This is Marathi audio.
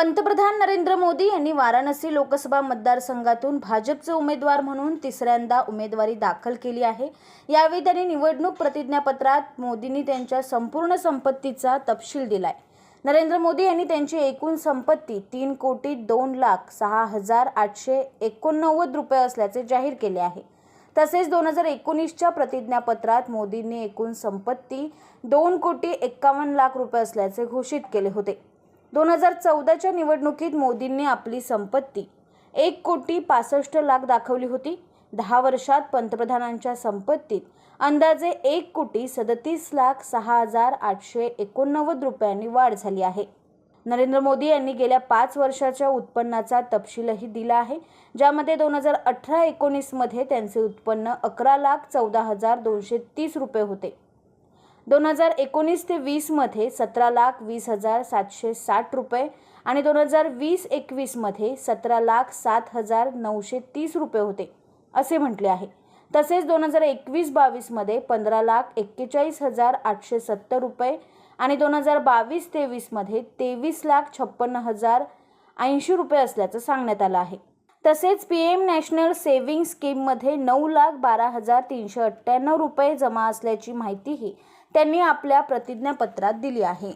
पंतप्रधान नरेंद्र मोदी यांनी वाराणसी लोकसभा मतदारसंघातून भाजपचे उमेदवार म्हणून तिसऱ्यांदा उमेदवारी दाखल केली आहे. यावेळी त्यांनी निवडणूक प्रतिज्ञापत्रात मोदींनी त्यांच्या संपूर्ण संपत्तीचा तपशील दिलाय. नरेंद्र मोदी यांनी त्यांची एकूण संपत्ती तीन कोटी दोन लाख सहा हजार आठशे एकोणनव्वद रुपये असल्याचे जाहीर केले आहे. तसेच दोन हजार एकोणीसच्या प्रतिज्ञापत्रात मोदींनी एकूण संपत्ती दोन कोटी एक्कावन्न लाख रुपये असल्याचे घोषित केले होते. दोन हजार चौदाच्या निवडणुकीत मोदींनी आपली संपत्ती. एक कोटी पासष्ट लाख दाखवली होती. दहा वर्षात पंतप्रधानांच्या संपत्तीत अंदाजे एक कोटी सदतीस लाख सहा हजार आठशे एकोणनव्वद रुपयांनी वाढ झाली आहे. नरेंद्र मोदी यांनी गेल्या पाच वर्षाच्या उत्पन्नाचा तपशीलही दिला आहे ज्यामध्ये दोन हजार अठरा एकोणीसमध्ये त्यांचे उत्पन्न अकरा लाख चौदा हजार दोनशे तीस रुपये होते. दोन हजार एकोणीस ते वीसमध्ये सतरा लाख वीस हजार सातशे साठ रुपये आणि दोन हजार वीस एकवीसमध्ये सतरा लाख सात हजार नऊशे तीस रुपये होते असे म्हटले आहे. तसेच दोन हजार एकवीस बावीसमध्ये पंधरा लाख एक्केचाळीस हजार आठशे सत्तर रुपये आणि दोन हजार बावीस तेवीसमध्ये तेवीस लाख छप्पन्न हजार ऐंशी रुपये असल्याचं सांगण्यात आलं आहे. तसेच पी एम नॅशनल सेव्हिंग स्कीममध्ये नऊ लाख बारा हजार तीनशे अठ्ठ्याण्णव रुपये जमा असल्याची माहितीही त्यांनी आपल्या प्रतिज्ञापत्रात दिली आहे.